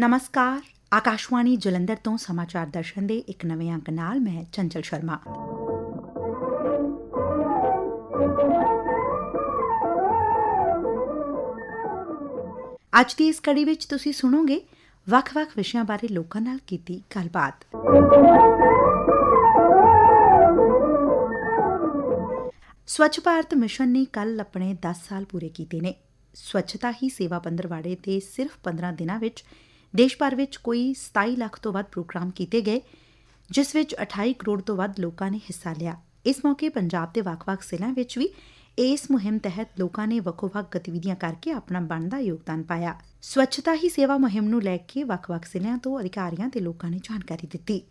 ਨਮਸਕਾਰ ਆਕਾਸ਼ਵਾਣੀ ਜਲੰਧਰ ਤੋਂ ਸਮਾਚਾਰ ਦਰਸ਼ਨ ਦੇ ਇੱਕ ਨਵੇਂ ਅੰਕ ਨਾਲ ਮੈਂ ਚੰਚਲ ਸ਼ਰਮਾ ਅੱਜ ਦੀ ਇਸ ਕੜੀ ਵਿੱਚ ਤੁਸੀਂ ਸੁਣੋਗੇ ਵੱਖ-ਵੱਖ ਵਿਸ਼ਿਆਂ ਬਾਰੇ ਲੋਕਾਂ ਨਾਲ ਕੀਤੀ ਗੱਲਬਾਤ ਸਵੱਛ ਭਾਰਤ ਮਿਸ਼ਨ ਨੇ ਕੱਲ ਆਪਣੇ 10 ਸਾਲ ਪੂਰੇ ਕੀਤੇ ਨੇ ਸਵੱਛਤਾ ਹੀ ਸੇਵਾ ਪੰਦਰਵਾੜੇ ਤੇ ਸਿਰਫ 15 ਦਿਨਾਂ ਵਿੱਚ ਦੇਸ਼ ਭਰ ਵਿੱਚ ਕੋਈ 27 ਲੱਖ ਤੋਂ ਵੱਧ ਪ੍ਰੋਗਰਾਮ ਕੀਤੇ ਗਏ, ਜਿਸ ਵਿੱਚ 28 ਕਰੋੜ ਤੋਂ ਵੱਧ ਲੋਕਾਂ ਨੇ ਹਿੱਸਾ ਲਿਆ। ਇਸ ਮੌਕੇ ਪੰਜਾਬ ਦੇ ਵੱਖ-ਵੱਖ ਜ਼ਿਲ੍ਹਿਆਂ ਵਿੱਚ ਵੀ ਇਸ ਮੁਹਿੰਮ ਤਹਿਤ ਲੋਕਾਂ ਨੇ ਵੱਖੋ-ਵੱਖ ਗਤੀਵਿਧੀਆਂ ਕਰਕੇ ਆਪਣਾ ਬਣਦਾ ਯੋਗਦਾਨ ਪਾਇਆ। ਸਵੱਛਤਾ ਹੀ ਸੇਵਾ ਮੁਹਿੰਮ ਨੂੰ ਲੈ ਕੇ ਵੱਖ-ਵੱਖ ਜ਼ਿਲ੍ਹਿਆਂ ਤੋਂ ਅਧਿਕਾਰੀਆਂ ਤੇ ਲੋਕਾਂ ਨੇ ਜਾਣਕਾਰੀ ਦਿੱਤੀ।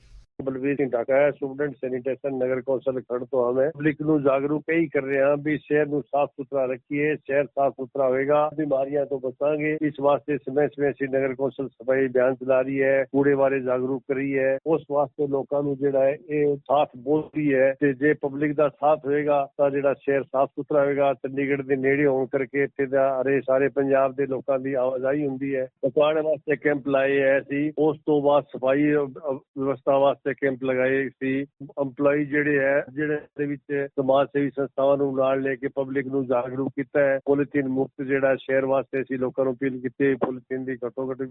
ਬਲਵੀਰ ਸਿੰਘ ਢਾਕਾ ਸਟੂਡੈਂਟ ਸੈਨੀਟੇਸ਼ਨ ਨਗਰ ਕੌਂਸਲ ਖੜ ਤੋਂ ਹਾਂ। ਪਬਲਿਕ ਨੂੰ ਜਾਗਰੂਕ ਹੀ ਕਰ ਰਹੇ ਵੀ ਸ਼ਹਿਰ ਨੂੰ ਸਾਫ਼ ਸੁਥਰਾ ਰੱਖੀਏ, ਸ਼ਹਿਰ ਸਾਫ਼ ਸੁਥਰਾ ਹੋਏਗਾ। ਬਿਮਾਰੀਆਂ ਤੋਂ ਬਚਾਂਗੇ। ਇਸ ਵਾਸਤੇ ਸਮੇਂ ਸਮੇਂ ਸਿਰ ਨਗਰ ਕੌਂਸਲ ਸਫ਼ਾਈ ਅਭਿਆਨ ਚਲਾ ਰਹੀ ਹੈ, ਕੂੜੇ ਬਾਰੇ ਜਾਗਰੂਕ ਕਰ ਰਹੀ ਹੈ। ਉਸ ਵਾਸਤੇ ਲੋਕਾਂ ਨੂੰ ਜਿਹੜਾ ਹੈ, ਇਹ ਸਾਥ ਬੋਲਦੀ ਹੈ ਤੇ ਜੇ ਪਬਲਿਕ ਦਾ ਸਾਥ ਹੋਏਗਾ ਤਾਂ ਜਿਹੜਾ ਸ਼ਹਿਰ ਸਾਫ਼ ਸੁਥਰਾ ਹੋਏਗਾ। ਚੰਡੀਗੜ੍ਹ ਦੇ ਨੇੜੇ ਹੋਣ ਕਰਕੇ ਇੱਥੇ ਦਾ ਅਰੇ ਸਾਰੇ ਪੰਜਾਬ ਦੇ ਲੋਕਾਂ ਦੀ ਆਵਾਜਾਈ ਹੁੰਦੀ ਹੈ। ਬਚਾਉਣ ਵਾਸਤੇ ਕੈਂਪ ਲਾਏ ਹੈ ਸੀ ਉਸ ਤੋਂ ਬਾਅਦ ਸਫ਼ਾਈ ਵਿਵਸਥਾ ਵਾਸਤੇ ਕੈਂਪ ਲਗਾਏ ਸੀ। EMPLOYE ਜਿਹੜੇ ਹੈ, ਜਿਹੜੇ ਦੇ ਵਿੱਚ ਸਮਾਜ ਸੇਵੀ ਸੰਸਥਾਵਾਂ ਨੂੰ ਨਾਲ ਲੈ ਕੇ ਪਬਲਿਕ ਨੂੰ ਜਾਗਰੂਕ ਕੀਤਾ ਹੈ। ਪੋਲੀਥੀਨ ਮੁਕਤ ਜਿਹੜਾ ਸ਼ਹਿਰ ਵਾਸਤੇ ਅਸੀਂ ਲੋਕਾਂ ਨੂੰ ਅਪੀਲ ਕੀਤੀ ਪੋਲੀਥੀਨ ਦੀ ਘੱਟੋ ਘੱਟ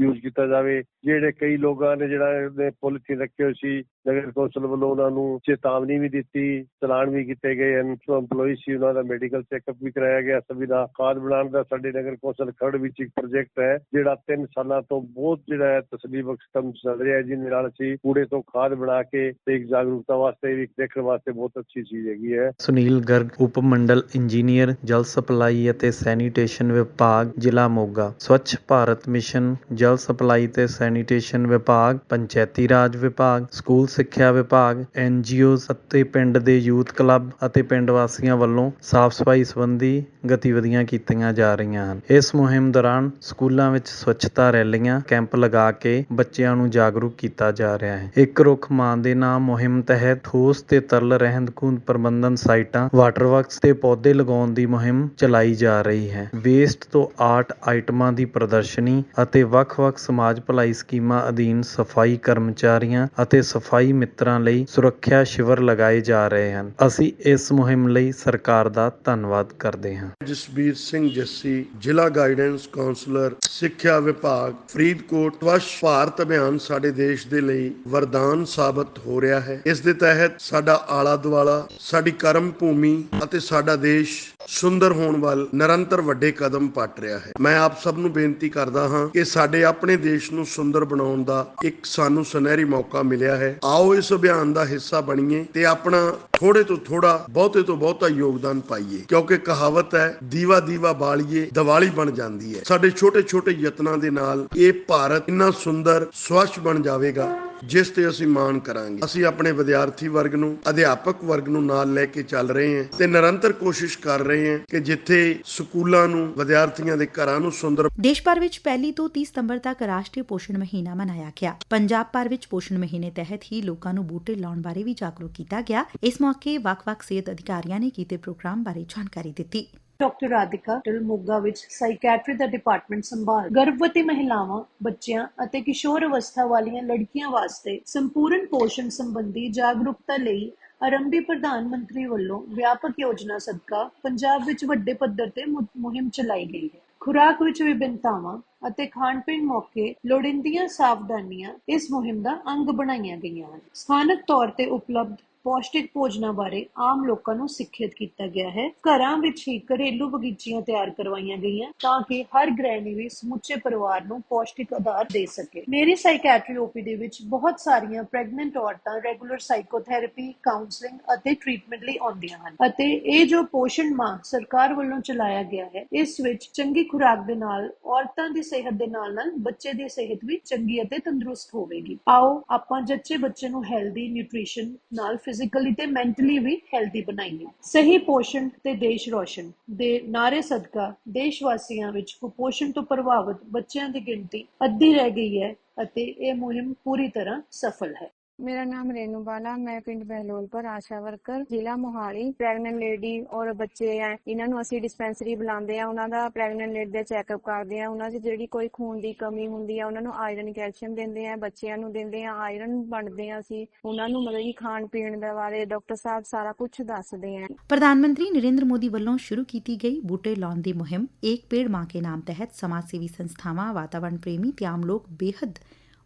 ਯੂਜ਼ ਕੀਤਾ ਜਾਵੇ। ਜਿਹੜੇ ਕਈ ਲੋਕਾਂ ਨੇ ਜਿਹੜਾ ਪੋਲੀਥੀਨ ਰੱਖੇ ਹੋਏ ਸੀ, ਨਗਰ ਕੌਂਸਲ ਵੱਲੋਂ ਉਹਨਾਂ ਨੂੰ ਚੇਤਾਵਨੀ ਵੀ ਦਿੱਤੀ ਚਲਾਨ ਵੀ ਕੀਤੇ ਗਏ ਹਨ। EMPLOYE ਸੀ, ਉਹਨਾਂ ਦਾ ਮੈਡੀਕਲ ਚੈੱਕਅਪ ਵੀ ਕਰਾਇਆ ਗਿਆ। ਸਭੀ ਦਾ ਖਾਦ ਬਣਾਉਣ ਦਾ ਸਾਡੇ ਨਗਰ ਕੌਂਸਲ ਖੜ ਵਿੱਚ ਇੱਕ ਪ੍ਰੋਜੈਕਟ ਹੈ, ਜਿਹੜਾ 3 ਸਾਲਾਂ ਤੋਂ ਬਹੁਤ ਜਿਹੜਾ ਹੈ ਤਸਲੀਮ ਬਖਸ਼ ਕੰਮ ਚੱਲ ਰਿਹਾ ਜਿਹਦੇ ਨਾਲ ਅਸੀਂ ਕੂੜੇ ਤੋਂ ਖਾਦ ਬਣਾ ਕੇ ਤੇ ਇੱਕ ਜਾਗਰੂਕਤਾ ਵਾਸਤੇ ਵੀ ਦੇਖਣ ਵਾਸਤੇ ਬਹੁਤ ਅੱਛੀ ਚੀਜ਼ ਹੈਗੀ ਹੈ। ਸੁਨੀਲ ਗਰਗ ਉਪ ਮੰਡਲ ਇੰਜੀਨੀਅਰ, ਜਲ ਸਪਲਾਈ ਅਤੇ ਸੈਨੀਟੇਸ਼ਨ ਵਿਭਾਗ, ਜ਼ਿਲ੍ਹਾ ਮੋਗਾ। ਸਵੱਛ ਭਾਰਤ ਮਿਸ਼ਨ, ਜਲ ਸਪਲਾਈ ਤੇ ਸੈਨੀਟੇਸ਼ਨ ਵਿਭਾਗ, ਪੰਚਾਇਤੀ ਰਾਜ ਵਿਭਾਗ, ਸਕੂਲ ਸਿੱਖਿਆ ਵਿਭਾਗ ਐਨਜੀਓਜ਼ ਅਤੇ ਪਿੰਡ ਦੇ ਯੂਥ ਕਲੱਬ ਅਤੇ ਪਿੰਡ ਵਾਸੀਆਂ ਵੱਲੋਂ ਸਾਫ਼ ਸਫ਼ਾਈ ਸੰਬੰਧੀ ਗਤੀਵਿਧੀਆਂ ਕੀਤੀਆਂ ਜਾ ਰਹੀਆਂ ਹਨ। ਇਸ ਮੁਹਿੰਮ ਦੌਰਾਨ ਸਕੂਲਾਂ ਵਿੱਚ ਸਵੱਛਤਾ ਰੈਲੀਆਂ, ਕੈਂਪ ਲਗਾ ਕੇ ਬੱਚਿਆਂ ਨੂੰ ਜਾਗਰੂਕ ਕੀਤਾ ਜਾ ਰਿਹਾ ਹੈ। ਇੱਕ ਰੁੱਖ ਮਾਂ ਦੇ ਨਾਮ ਮੁਹਿੰਮ ਤਹਿਤ ਠੋਸ ਤੇ ਤਰਲ ਰਹਿੰਦ ਖੂੰਹਦ ਪ੍ਰਬੰਧਨ ਸਾਈਟਾਂ ਵਾਟਰ ਵਰਕਸ ਤੇ ਪੌਦੇ ਲਗਾਉਣ ਦੀ ਮੁਹਿੰਮ ਚਲਾਈ ਜਾ ਰਹੀ ਹੈ। ਵੇਸਟ ਤੋਂ ਆਰਟ ਆਈਟਮਾਂ ਦੀ ਪ੍ਰਦਰਸ਼ਨੀ ਅਤੇ ਵੱਖ-ਵੱਖ ਸਮਾਜ ਭਲਾਈ ਸਕੀਮਾਂ ਅਧੀਨ ਸਫ਼ਾਈ ਕਰਮਚਾਰੀਆਂ ਅਤੇ ਸਫ਼ਾਈ ਮਿੱਤਰਾਂ ਲਈ ਸੁਰੱਖਿਆ ਸ਼ਿਵਰ ਲਗਾਏ ਜਾ ਰਹੇ ਹਨ। ਅਸੀਂ ਇਸ ਮੁਹਿੰਮ ਲਈ ਸਰਕਾਰ ਦਾ ਧੰਨਵਾਦ ਕਰਦੇ ਹਾਂ। ਜਸਬੀਰ ਸਿੰਘ ਜੱਸੀ, ਜ਼ਿਲ੍ਹਾ ਗਾਈਡੈਂਸ ਕਾਉਂਸਲਰ ਸਿੱਖਿਆ ਵਿਭਾਗ, ਫਰੀਦਕੋਟ, ਸਵੱਛ ਭਾਰਤ ਅਭਿਆਨ ਸਾਡੇ ਦੇਸ਼ ਦੇ ਲਈ ਵਰਦਾਨ ਸਾਬਤ ਹੋ ਰਿਹਾ ਹੈ। ਇਸ ਦੇ ਤਹਿਤ ਸਾਡਾ ਆਲਾ ਦੁਆਲਾ ਸਾਡੀ ਕਰਮ ਭੂਮੀ ਅਤੇ ਸਾਡਾ ਦੇਸ਼ ਸੁੰਦਰ ਹੋਣ ਵੱਲ ਨਿਰੰਤਰ ਵੱਡੇ ਕਦਮ ਪੱਟ ਰਿਹਾ ਹੈ। ਮੈਂ ਆਪ ਸਭ ਨੂੰ ਬੇਨਤੀ ਕਰਦਾ ਹਾਂ ਕਿ ਸਾਡੇ ਆਪਣੇ ਦੇਸ਼ ਨੂੰ ਸੁੰਦਰ ਬਣਾਉਣ ਦਾ ਇੱਕ ਸਾਨੂੰ ਸੁਨਹਿਰੀ ਮੌਕਾ ਮਿਲਿਆ ਹੈ। ਆਓ ਇਸ ਅਭਿਆਨ ਦਾ ਹਿੱਸਾ ਬਣੀਏ ਤੇ ਆਪਣਾ ਥੋੜੇ ਤੋਂ ਥੋੜਾ, ਬਹੁਤੇ ਤੋਂ ਬਹੁਤਾ ਯੋਗਦਾਨ ਪਾਈਏ। ਕਿਉਂਕਿ ਕਹਾਵਤ ਹੈ ਦੀਵਾ ਦੀਵਾ ਬਾਲੀਏ, ਦੀਵਾਲੀ ਬਣ ਜਾਂਦੀ ਹੈ। ਸਾਡੇ ਛੋਟੇ ਛੋਟੇ ਯਤਨਾਂ ਦੇ ਨਾਲ ਇਹ ਭਾਰਤ ਇੰਨਾ ਸੁੰਦਰ, ਸਵੱਛ ਬਣ ਜਾਵੇਗਾ। ਜਿਸ ਤੇ ਅਸੀਂ ਮਾਣ ਕਰਾਂਗੇ। ਅਸੀਂ ਆਪਣੇ ਵਿਦਿਆਰਥੀ ਵਰਗ ਨੂੰ, ਅਧਿਆਪਕ ਵਰਗ ਨੂੰ ਨਾਲ ਲੈ ਕੇ ਚੱਲ ਰਹੇ ਹਾਂ ਤੇ ਨਿਰੰਤਰ ਕੋਸ਼ਿਸ਼ ਕਰ ਰਹੇ ਹਾਂ ਕਿ ਜਿੱਥੇ ਸਕੂਲਾਂ ਨੂੰ, ਵਿਦਿਆਰਥੀਆਂ ਦੇ ਘਰਾਂ ਨੂੰ ਸੁੰਦਰ ਦੇਸ਼ ਭਰ ਵਿੱਚ ਪਹਿਲੀ ਤੋਂ 30 ਸਤੰਬਰ ਤੱਕ ਰਾਸ਼ਟਰੀ ਪੋਸ਼ਣ ਮਹੀਨਾ ਮਨਾਇਆ ਗਿਆ। ਪੰਜਾਬ ਭਰ ਵਿੱਚ ਪੋਸ਼ਣ ਮਹੀਨੇ ਤਹਿਤ ਹੀ ਲੋਕਾਂ ਨੂੰ ਬੂਟੇ ਲਾਉਣ ਬਾਰੇ ਵੀ ਜਾਗਰੂਕ ਕੀਤਾ ਗਿਆ। ਇਸ ਮੌਕੇ ਵੱਖ-ਵੱਖ ਸਿਹਤ ਅਧਿਕਾਰੀਆਂ ਨੇ ਕੀਤੇ ਪ੍ਰੋਗਰਾਮ ਬਾਰੇ ਜਾਣਕਾਰੀ ਦਿੱਤੀ। ਡਾਕਟਰ ਰਾਧਿਕਾ ਟਿਲ ਮੋਗਾ ਵਿੱਚ ਸਾਈਕੈਟਰੀ ਦਾ ਡਿਪਾਰਟਮੈਂਟ ਸੰਭਾਲ। ਗਰਭਵਤੀ ਮਹਿਲਾਵਾਂ, ਬੱਚਿਆਂ ਅਤੇ ਕਿਸ਼ੋਰ ਅਵਸਥਾ ਵਾਲੀਆਂ ਲੜਕੀਆਂ ਵਾਸਤੇ ਸੰਪੂਰਨ ਪੋਸ਼ਣ ਸੰਬੰਧੀ ਜਾਗਰੂਕਤਾ ਲਈ ਆਰੰਭੀ ਪ੍ਰਧਾਨ ਮੰਤਰੀ ਵੱਲੋਂ ਵਿਆਪਕ ਯੋਜਨਾ ਸਦਕਾ ਪੰਜਾਬ ਵਿੱਚ ਵੱਡੇ ਪੱਧਰ ਤੇ ਮੁਹਿੰਮ ਚਲਾਈ ਗਈ ਹੈ। ਖੁਰਾਕ ਵਿੱਚ ਵਿਭਿੰਨਤਾਵਾਂ ਅਤੇ ਖਾਣ ਪੀਣ ਮੌਕੇ ਲੋੜੀਂਦੀਆਂ ਸਾਵਧਾਨੀਆਂ ਇਸ ਮੁਹਿੰਮ ਦਾ ਅੰਗ ਬਣਾਈਆਂ ਗਈਆਂ ਹਨ। ਸਥਾਨਕ ਤੌਰ ਤੇ ਉਪਲਬਧ ਪੌਸ਼ਟਿਕ ਭੋਜਨਾਂ ਬਾਰੇ ਆਮ ਲੋਕਾਂ ਨੂੰ ਸਿੱਖਿਅਤ ਕੀਤਾ ਗਿਆ ਹੈ। ਘਰਾਂ ਵਿੱਚ ਹੀ ਘਰੇਲੂ ਬਗੀਚੀਆਂ ਤਿਆਰ ਕਰਵਾਈਆਂ ਗਈਆਂ ਤਾਂ ਕਿ ਹਰ ਗ੍ਰਹਿਣੀ ਵੀ ਸਮੁੱਚੇ ਪਰਿਵਾਰ ਨੂੰ ਪੌਸ਼ਟਿਕ ਆਧਾਰ ਦੇ ਸਕੇ। ਮੇਰੀ ਸਾਈਕੈਟਰੀ ਓਪੀ ਦੇ ਵਿੱਚ ਬਹੁਤ ਸਾਰੀਆਂ ਪ੍ਰੈਗਨੈਂਟ ਔਰਤਾਂ ਰੈਗੂਲਰ ਸਾਈਕੋਥੈਰੇਪੀ ਕਾਉਂਸਲਿੰਗ ਅਤੇ ਟ੍ਰੀਟਮੈਂਟ ਲਈ ਆਉਂਦੀਆਂ ਹਨ ਅਤੇ ਇਹ ਜੋ ਪੋਸ਼ਣ ਮਾਹ ਸਰਕਾਰ ਵੱਲੋਂ ਚਲਾਇਆ ਗਿਆ ਹੈ, ਇਸ ਵਿੱਚ ਚੰਗੀ ਖੁਰਾਕ ਦੇ ਨਾਲ, ਔਰਤਾਂ ਦੀ ਸਿਹਤ ਦੇ ਨਾਲ ਨਾਲ ਬੱਚੇ ਦੀ ਸਿਹਤ ਵੀ ਚੰਗੀ ਅਤੇ ਤੰਦਰੁਸਤ ਹੋਵੇਗੀ। ਆਓ ਆਪਾਂ ਜੱਚੇ ਬੱਚੇ ਨੂੰ ਹੈਲਦੀ ਨਿਊਟ੍ਰੀਸ਼ਨ ਨਾਲ ਫਿਜ਼ੀਕਲੀ ਤੇ ਮੈਂਟਲੀ ਵੀ ਹੈਲਦੀ ਬਣਾਈਏ ਸਹੀ ਪੋਸ਼ਣ ਤੇ ਦੇਸ਼ ਰੋਸ਼ਨ ਦੇ ਨਾਰੇ ਸਦਕਾ ਦੇਸ਼ ਵਾਸੀਆਂ ਵਿੱਚ ਕੁਪੋਸ਼ਣ ਤੋਂ ਪ੍ਰਭਾਵਿਤ ਬੱਚਿਆਂ ਦੀ ਗਿਣਤੀ ਅੱਧੀ ਰਹਿ ਗਈ ਹੈ ਅਤੇ ਇਹ ਮੁਹਿੰਮ ਪੂਰੀ ਤਰ੍ਹਾਂ ਸਫਲ ਹੈ। ਮੇਰਾ ਨਾਮ ਰੇਨੂ ਬਾਲਾ, ਮੈਂ ਪਿੰਡ ਬਹਿਲੋਲਪੁਰ ਆਸ਼ਾ ਵਰਕਰ, ਜ਼ਿਲ੍ਹਾ ਮੋਹਾਲੀ। ਪ੍ਰੈਗਨੈਂਟ ਲੇਡੀ ਔਰ ਬੱਚੇ ਆ ਇਹਨਾਂ ਨੂੰ ਅਸੀਂ ਡਿਸਪੈਂਸਰੀ ਬੁਲਾਉਂਦੇ ਆ, ਉਹਨਾਂ ਦਾ ਪ੍ਰੈਗਨੈਂਟ ਲੇਡੀ ਦਾ ਚੈੱਕਅਪ ਕਰਦੇ ਆ, ਉਹਨਾਂ 'ਚ ਜਿਹੜੀ ਕੋਈ ਖੂਨ ਦੀ ਕਮੀ ਹੁੰਦੀ ਆ, ਉਹਨਾਂ ਨੂੰ ਆਇਰਨ ਕੈਲਸ਼ੀਅਮ ਦਿੰਦੇ ਆ, ਬੱਚਿਆਂ ਨੂੰ ਦਿੰਦੇ ਆ ਆਇਰਨ ਵੰਡਦੇ ਆ ਅਸੀਂ। ਉਹਨਾਂ ਨੂੰ ਮਤਲਬ ਕਿ ਖਾਣ ਪੀਣ ਦੇ ਬਾਰੇ ਡਾਕਟਰ ਸਾਹਿਬ ਸਾਰਾ ਕੁਝ ਦੱਸਦੇ ਆ। ਪ੍ਰਧਾਨ ਮੰਤਰੀ ਨਰਿੰਦਰ ਮੋਦੀ ਵੱਲੋਂ ਸ਼ੁਰੂ ਕੀਤੀ ਗਈ ਬੂਟੇ ਲਾਉਣ ਦੀ ਮੁਹਿੰਮ, ਏਕ ਪੇੜ ਮਾਂ ਕੇ ਨਾਮ ਤਹਿਤ ਸਮਾਜ ਸੇਵੀ ਸੰਸਥਾਵਾਂ, ਵਾਤਾਵਰਣ ਪ੍ਰੇਮੀ ਤੇ ਆਮ ਲੋਕ ਬੇਹੱਦ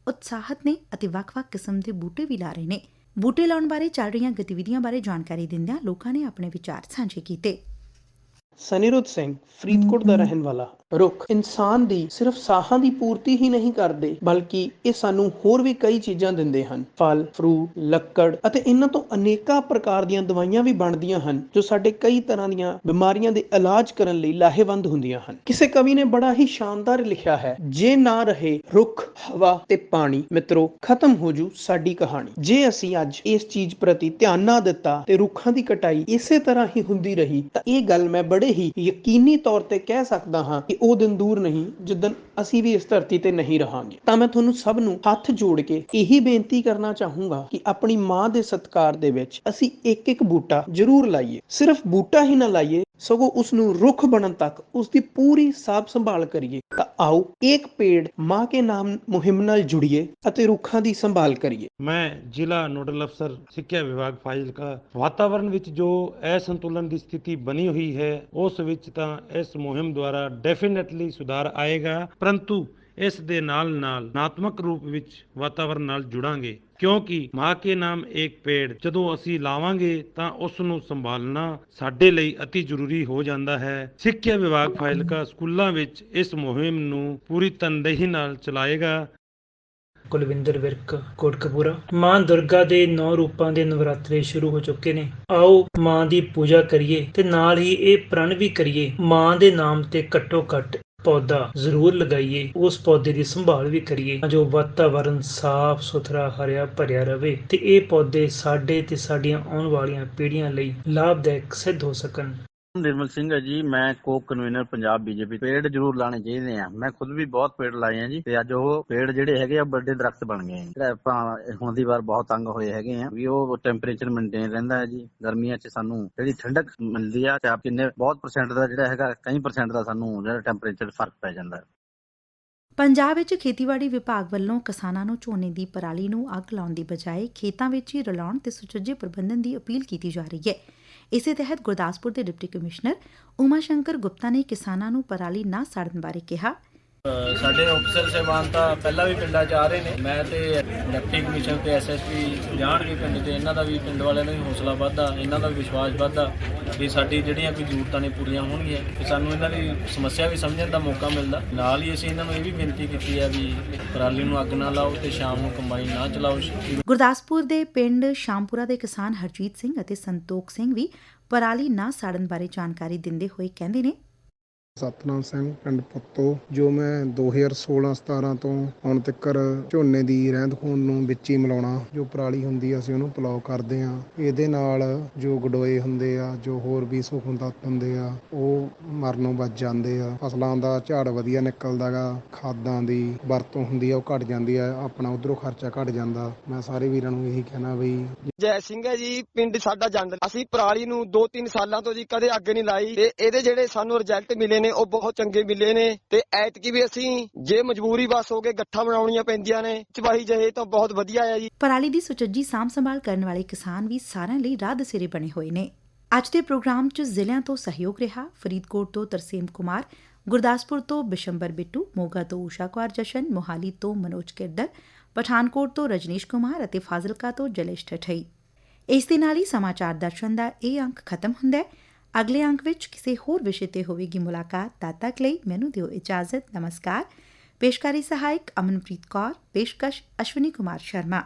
ਉਤਸ਼ਾਹਤ ਨੇ ਅਤੇ ਵੱਖ-ਵੱਖ ਕਿਸਮ ਦੇ ਬੂਟੇ ਵੀ ਲਾ ਰਹੇ ਨੇ। ਬੂਟੇ ਲਾਉਣ ਬਾਰੇ ਚੱਲ ਰਹੀਆਂ ਗਤੀਵਿਧੀਆਂ ਬਾਰੇ ਜਾਣਕਾਰੀ ਦਿੰਦਿਆਂ ਲੋਕਾਂ ਨੇ ਆਪਣੇ ਵਿਚਾਰ ਸਾਂਝੇ ਕੀਤੇ। ਸਨੀਰੁੱਤ ਸਿੰਘ, ਫਰੀਦਕੋਟ ਦਾ ਰਹਿਣ ਵਾਲਾ। ਰੁੱਖ। ਇਨਸਾਨ ਦੀ ਸਿਰਫ ਸਾਹਾਂ ਦੀ ਪੂਰਤੀ ਹੀ ਨਹੀਂ ਕਰਦੇ, ਬਲਕਿ ਇਹ ਸਾਨੂੰ ਹੋਰ ਵੀ ਕਈ ਚੀਜ਼ਾਂ ਦਿੰਦੇ ਹਨ। ਫਲ, ਫਰੂਟ, ਲੱਕੜ ਅਤੇ ਇਹਨਾਂ ਤੋਂ ਅਨੇਕਾਂ ਪ੍ਰਕਾਰ ਦੀਆਂ ਦਵਾਈਆਂ ਵੀ ਬਣਦੀਆਂ ਹਨ, ਜੋ ਸਾਡੇ ਕਈ ਤਰ੍ਹਾਂ ਦੀਆਂ ਬਿਮਾਰੀਆਂ ਦੇ ਇਲਾਜ ਕਰਨ ਲਈ ਲਾਹੇਵੰਦ ਹੁੰਦੀਆਂ ਹਨ। ਕਿਸੇ ਕਵੀ ਨੇ ਬੜਾ ਹੀ ਸ਼ਾਨਦਾਰ ਲਿਖਿਆ ਹੈ, ਜੇ ਨਾ ਰਹੇ ਰੁੱਖ, ਹਵਾ ਤੇ ਪਾਣੀ, ਮਿੱਤਰੋ, ਖਤਮ ਹੋ ਜੂ ਸਾਡੀ ਕਹਾਣੀ। ਜੇ ਅਸੀਂ ਅੱਜ ਇਸ ਚੀਜ਼ ਪ੍ਰਤੀ ਧਿਆਨ ਨਾ ਦਿੱਤਾ ਤੇ ਰੁੱਖਾਂ ਦੀ ਕਟਾਈ ਇਸੇ ਤਰ੍ਹਾਂ ਹੀ ਹੁੰਦੀ ਰਹੀ, ਤਾਂ ਇਹ ਗੱਲ ਮੈਂ ਬੜੇ ਹੀ ਯਕੀਨੀ ਤੌਰ ਤੇ ਕਹਿ ਸਕਦਾ ਹਾਂ ਕਿ ਉਹ ਦਿਨ ਦੂਰ ਨਹੀਂ ਜਿੱਦਨ ਅਸੀਂ ਵੀ ਇਸ ਧਰਤੀ ਤੇ ਨਹੀਂ ਰਹਾਂਗੇ। ਤਾਂ ਮੈਂ ਤੁਹਾਨੂੰ ਸਭ ਨੂੰ ਹੱਥ ਜੋੜ ਕੇ ਇਹੀ ਬੇਨਤੀ ਕਰਨਾ ਚਾਹੂੰਗਾ ਕਿ ਆਪਣੀ ਮਾਂ ਦੇ ਸਤਕਾਰ ਦੇ ਵਿੱਚ ਅਸੀਂ ਇੱਕ ਇੱਕ ਬੂਟਾ ਜ਼ਰੂਰ ਲਾਈਏ। ਸਿਰਫ ਬੂਟਾ ਹੀ ਨਾ ਲਾਈਏ ਸਗੋਂ ਉਸ ਨੂੰ ਰੁੱਖ ਬਣਨ ਤੱਕ ਉਸ ਦੀ ਪੂਰੀ ਸਾਂਭ ਸੰਭਾਲ ਕਰੀਏ। ਤਾਂ ਆਓ ਇੱਕ ਪੇੜ ਮਾਂ ਕੇ ਨਾਮ ਮੁਹਿੰਮ ਨਾਲ ਜੁੜੀਏ ਅਤੇ ਰੁੱਖਾਂ ਦੀ ਸੰਭਾਲ ਕਰੀਏ। ਮੈਂ ਜ਼ਿਲ੍ਹਾ ਨੋਡਲ ਅਫਸਰ, ਸਿੱਖਿਆ ਵਿਭਾਗ ਫਾਜ਼ਿਲਕਾ ਵਾਤਾਵਰਣ ਵਿੱਚ ਜੋ ਅਸੰਤੁਲਨ ਦੀ ਸਥਿਤੀ ਬਣੀ ਹੋਈ ਹੈ, ਉਸ ਵਿੱਚ ਤਾਂ ਇਸ ਮੁਹਿੰਮ ਦੁਆਰਾ ਡੈਫੀਨਿਟਲੀ ਸੁਧਾਰ ਆਏਗਾ, ਪਰੰਤੂ ਇਸ ਦੇ ਨਾਲ ਨਾਲ ਨਾਤਮਕ ਰੂਪ ਵਿੱਚ ਵਾਤਾਵਰਣ ਨਾਲ ਜੁੜਾਂਗੇ। ਕਿਉਂਕਿ ਮਾਂ ਕੇ ਨਾਮ ਇੱਕ ਪੇੜ ਜਦੋਂ ਅਸੀਂ ਲਾਵਾਂਗੇ ਤਾਂ ਉਸ ਨੂੰ ਸੰਭਾਲਣਾ ਸਾਡੇ ਲਈ ਅਤੀ ਜ਼ਰੂਰੀ ਹੋ ਜਾਂਦਾ ਹੈ। ਸਿੱਖਿਆ ਵਿਭਾਗ ਫਾਜ਼ਿਲਕਾ ਸਕੂਲਾਂ ਵਿੱਚ ਇਸ ਮੁਹਿੰਮ ਨੂੰ ਪੂਰੀ ਤਨਦੇਹੀ ਨਾਲ ਚਲਾਏਗਾ। ਕੁਲਵਿੰਦਰ ਵਿਰਕ, ਕੋਟਕਪੂਰਾ। ਮਾਂ ਦੁਰਗਾ ਦੇ ਨੌ ਰੂਪਾਂ ਦੇ ਨਵਰਾਤਰੇ ਸ਼ੁਰੂ ਹੋ ਚੁੱਕੇ ਨੇ। ਆਓ ਮਾਂ ਦੀ ਪੂਜਾ ਕਰੀਏ ਤੇ ਨਾਲ ਹੀ ਇਹ ਪ੍ਰਣ ਵੀ ਕਰੀਏ। ਮਾਂ ਦੇ ਨਾਮ ਤੇ ਘੱਟੋ ਘੱਟ ਪੌਦਾ ਜ਼ਰੂਰ ਲਗਾਈਏ, ਉਸ ਪੌਦੇ ਦੀ ਸੰਭਾਲ ਵੀ ਕਰੀਏ ਤਾਂ ਜੋ ਵਾਤਾਵਰਣ ਸਾਫ਼ ਸੁਥਰਾ, ਹਰਿਆ ਭਰਿਆ ਰਹੇ ਤੇ ਇਹ ਪੌਦੇ ਸਾਡੇ ਤੇ ਸਾਡੀਆਂ ਆਉਣ ਵਾਲੀਆਂ ਪੀੜ੍ਹੀਆਂ ਲਈ ਲਾਭਦਾਇਕ ਸਿੱਧ ਹੋ ਸਕਣ। ਨਿਰਮਲ ਸਿੰਘ ਜੀ, ਮੈਂ ਕੋ ਕਨਵੀਨਰ ਪੰਜਾਬ ਬੀਜੇਪੀ ਪੇੜ ਜ਼ਰੂਰ ਲਾਣੇ ਚਾਹੀਦੇ ਆ। ਮੈਂ ਖੁਦ ਵੀ ਬਹੁਤ ਪੇੜ ਲਾਏ ਆ ਜੀ, ਤੇ ਅੱਜ ਉਹ ਪੇੜ ਜਿਹੜੇ ਹੈਗੇ ਆ, ਵੱਡੇ ਦਰਖਤ ਬਣ ਗਏ ਜਿਹੜਾ ਆਪਾਂ ਹੁਣ ਦੀ ਵਾਰ ਬਹੁਤ ਤੰਗ ਹੋਏ ਹੈਗੇ ਆ, ਵੀ ਉਹ ਟੈਂਪਰੇਚਰ ਮੇਨਟੇਨ ਰਹਿੰਦਾ ਹੈ ਜੀ। ਗਰਮੀਆਂ 'ਚ ਸਾਨੂੰ ਜਿਹੜੀ ਠੰਡਕ ਮਿਲਦੀ ਆ ਤੇ ਆਪ ਕਿੰਨੇ ਬਹੁਤ ਪਰਸੈਂਟ ਦਾ ਜਿਹੜਾ ਹੈਗਾ, ਕਈ ਪਰਸੈਂਟ ਦਾ ਸਾਨੂੰ ਜਿਹੜਾ ਟੈਂਪਰੇਚਰ ਫ਼ਰਕ ਪੈ ਜਾਂਦਾ ਪੰਜਾਬ ਵਿੱਚ ਖੇਤੀਬਾੜੀ ਵਿਭਾਗ ਵੱਲੋਂ ਕਿਸਾਨਾਂ ਨੂੰ ਝੋਨੇ ਦੀ ਪਰਾਲੀ ਨੂੰ ਅੱਗ ਲਾਉਣ ਦੀ ਬਜਾਏ ਖੇਤਾਂ ਵਿੱਚ ਹੀ ਰਲਾਉਣ ਤੇ ਸੁਚੱਜੇ ਪ੍ਰਬੰਧਨ ਦੀ ਅਪੀਲ ਕੀਤੀ ਜਾ ਰਹੀ ਹੈ। ਇਸੇ ਤਹਿਤ ਗੁਰਦਾਸਪੁਰ ਦੇ ਡਿਪਟੀ ਕਮਿਸ਼ਨਰ ਉਮਾ ਸ਼ੰਕਰ ਗੁਪਤਾ ਨੇ ਕਿਸਾਨਾਂ ਨੂੰ ਪਰਾਲੀ ਨਾ ਸਾੜਨ ਬਾਰੇ ਕਿਹਾ। ਅ, ਸਾਡੇ ਅਫਸਰ ਸਹਿਬਾਨ ਤਾਂ ਪਹਿਲਾਂ ਵੀ ਪਿੰਡਾਂ 'ਚ ਆ ਰਹੇ ਨੇ। ਮੈਂ ਤੇ ਡਿਪਟੀ ਕਮਿਸ਼ਨਰ ਤੇ ਐਸਐਸਪੀ ਜਾਣਗੇ ਪਿੰਡ ਤੇ ਇਹਨਾਂ ਦਾ ਵੀ ਪਿੰਡ ਵਾਲਿਆਂ ਦਾ ਵੀ ਹੌਸਲਾ ਵੱਧਦਾ, ਇਹਨਾਂ ਦਾ ਵੀ ਵਿਸ਼ਵਾਸ ਵੱਧਦਾ ਕਿ ਸਾਡੀ ਜਿਹੜੀਆਂ ਕੋਈ ਜ਼ਰੂਰਤਾਂ ਨੇ ਪੂਰੀਆਂ ਹੋਣਗੀਆਂ ਤੇ ਸਾਨੂੰ ਇਹਨਾਂ ਦੀ ਸਮੱਸਿਆ ਵੀ ਸਮਝਣ ਦਾ ਮੌਕਾ ਮਿਲਦਾ। ਨਾਲ ਹੀ ਅਸੀਂ ਇਹਨਾਂ ਨੂੰ ਇਹ ਵੀ ਬੇਨਤੀ ਕੀਤੀ ਹੈ ਵੀ ਪਰਾਲੀ ਨੂੰ ਅੱਗ ਨਾ ਲਾਓ ਤੇ ਸ਼ਾਮ ਨੂੰ ਕੰਬਾਈਨ ਨਾ ਚਲਾਓ। ਗੁਰਦਾਸਪੁਰ ਦੇ ਪਿੰਡ ਸ਼ਾਮਪੁਰਾ ਦੇ ਕਿਸਾਨ ਹਰਜੀਤ ਸਿੰਘ ਅਤੇ ਸੰਤੋਖ ਸਿੰਘ ਵੀ ਪਰਾਲੀ ਨਾ ਸਾੜਨ ਬਾਰੇ ਜਾਣਕਾਰੀ ਦਿੰਦੇ ਹੋਏ ਕਹਿੰਦੇ ਨੇ ਸਤਨਾਮ ਸਿੰਘ ਪਿੰਡ ਪੁੱਤੋ, ਜੋ ਮੈਂ 2016-17 ਤੋਂ ਹੁਣ ਤੱਕ ਝੋਨੇ ਦੀ ਰਹਿੰਦ ਖੂਨ ਨੂੰ ਵਿੱਚ ਹੀ ਮਿਲਾਉਣਾ, ਜੋ ਪਰਾਲੀ ਹੁੰਦੀ ਆ, ਅਸੀਂ ਉਹਨੂੰ ਪਲਾਉ ਕਰਦੇ ਆ। ਇਹਦੇ ਨਾਲ ਜੋ ਗਡੋਏ ਹੁੰਦੇ ਆ, ਜੋ ਹੋਰ ਵੀ ਸੂਖਮ ਤੱਤ ਹੁੰਦੇ ਆ, ਉਹ ਮਰਨੋਂ ਬਚ ਜਾਂਦੇ ਆ। ਫਸਲਾਂ ਦਾ ਝਾੜ ਵਧੀਆ ਨਿਕਲਦਾਗਾ, ਖਾਦਾਂ ਦੀ ਵਰਤੋਂ ਹੁੰਦੀ ਆ, ਉਹ ਘਟ ਜਾਂਦੀ ਆ, ਆਪਣਾ ਉਧਰੋਂ ਖਰਚਾ ਘਟ ਜਾਂਦਾ। ਮੈਂ ਸਾਰੇ ਵੀਰਾਂ ਨੂੰ ਇਹੀ ਕਹਿਣਾ ਬਈ ਜੈ ਸਿੰਘ ਹੈ ਜੀ, ਪਿੰਡ ਸਾਡਾ ਜੰਡ ਅਸੀਂ ਪਰਾਲੀ ਨੂੰ 2-3 ਸਾਲਾਂ ਤੋਂ ਜੀ ਕਦੇ ਅੱਗ ਨਹੀਂ ਲਾਈ ਤੇ ਇਹਦੇ ਜਿਹੜੇ ਸਾਨੂੰ ਰਿਜ਼ਲਟ ਮਿਲੇ ਨੇ, ਉਹ ਬਹੁਤ ਚੰਗੇ ਮਿਲੇ ਨੇ ਤੇ ਐਤਕੀ ਵੀ ਅਸੀਂ ਜੇ ਮਜਬੂਰੀ ਬਸ ਹੋ ਕੇ ਗੱਠਾਂ ਬਣਾਉਣੀਆਂ ਪੈਂਦੀਆਂ ਨੇ ਚਵਾਹੀ ਜਹੇ ਤਾਂ ਬਹੁਤ ਵਧੀਆ ਆ ਜੀ। ਪਰਾਲੀ ਦੀ ਸੁਚੱਜੀ ਸਾਂਭ ਸੰਭਾਲ ਕਰਨ ਵਾਲੇ ਕਿਸਾਨ ਵੀ ਸਾਰਿਆਂ ਲਈ ਰਾਹ ਦਸੇਰੇ ਬਣੇ ਹੋਏ ਨੇ। ਅੱਜ ਦੇ ਪ੍ਰੋਗਰਾਮ 'ਚ ਜ਼ਿਲ੍ਹਿਆਂ ਤੋਂ ਸਹਿਯੋਗ ਰਿਹਾ ਫਰੀਦਕੋਟ ਤੋਂ ਤਰਸੇਮ ਕੁਮਾਰ, ਗੁਰਦਾਸਪੁਰ ਤੋਂ ਬਿਸ਼ੰਬਰ ਬਿੱਟੂ, ਮੋਗਾ ਤੋਂ ਊਸ਼ਾ ਕੁਮਾਰ ਜਸ਼ਨ, ਮੋਹਾਲੀ ਤੋਂ ਮਨੋਜ ਕਿਰਦਰ ਪਠਾਨਕੋਟ ਤੋਂ ਰਜਨੀਸ਼ ਕੁਮਾਰ ਅਤੇ ਫਾਜ਼ਿਲਕਾ ਤੋਂ ਜਲੇਸ਼ ਠਠਈ। ਇਸ ਦੇ ਨਾਲ ਹੀ ਸਮਾਚਾਰ ਦਰਸ਼ਨ ਦਾ ਇਹ ਅੰਕ ਖਤਮ ਹੁੰਦਾ ਹੈ। ਅਗਲੇ ਅੰਕ ਵਿੱਚ ਕਿਸੇ ਹੋਰ ਵਿਸ਼ੇ ਤੇ ਹੋਵੇਗੀ ਮੁਲਾਕਾਤ ਤਦ ਤੱਕ ਲਈ ਮੈਨੂੰ ਦਿਓ ਇਜਾਜ਼ਤ ਨਮਸਕਾਰ ਪੇਸ਼ਕਾਰੀ ਸਹਾਇਕ ਅਮਨਪ੍ਰੀਤ ਕੌਰ ਪੇਸ਼ਕਸ਼ ਅਸ਼ਵਨੀ ਕੁਮਾਰ ਸ਼ਰਮਾ